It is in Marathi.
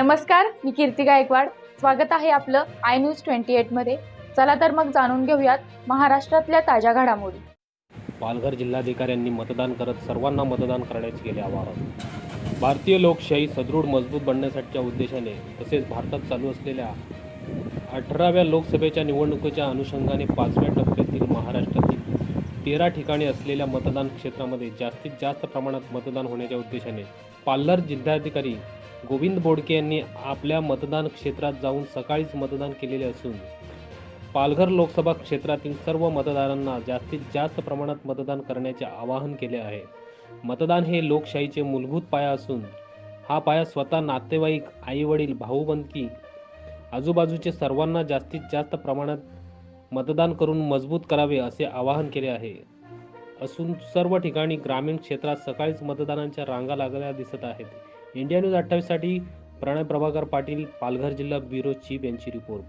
नमस्कार मी कीर्ती गायकवाड. स्वागत आहे आपलं आय न्यूज ट्वेंटी एटमध्ये चला तर मग जाणून घेऊयात महाराष्ट्रातल्या ताज्या घडामोडी. पालघर जिल्हाधिकाऱ्यांनी मतदान करत सर्वांना मतदान करण्याचे केले आवाहन. भारतीय लोकशाही सदृढ मजबूत बनण्यासाठीच्या उद्देशाने तसेच भारतात चालू असलेल्या अठराव्या लोकसभेच्या निवडणुकीच्या अनुषंगाने पाचव्या टप्प्यातील महाराष्ट्रातील तेरा ठिकाणी असलेल्या मतदान क्षेत्रामध्ये जास्तीत जास्त प्रमाणात मतदान होण्याच्या उद्देशाने पालघर जिल्हाधिकारी गोविंद बोडके यांनी आपल्या मतदान क्षेत्रात जाऊन सकाळीच मतदान केलेले असून पालघर लोकसभा क्षेत्रातील सर्व मतदारांना जास्तीत जास्त प्रमाणात मतदान करण्याचे आवाहन केले आहे. मतदान हे लोकशाहीचे मूलभूत पाया असून हा पाया स्वतः नातेवाईक आईवडील भाऊबंदकी आजूबाजूचे सर्वांना जास्तीत जास्त प्रमाणात मतदान करून मजबूत करावे असे आवाहन केले आहे. असून सर्व ठिकाणी ग्रामीण क्षेत्रात सकाळीच मतदानांच्या रांगा लागलेल्या दिसत आहेत. इंडिया न्यूज अठ्ठावीससाठी प्रणय प्रभाकर पाटील पालघर जिल्हा ब्युरो चीफ यांची रिपोर्ट.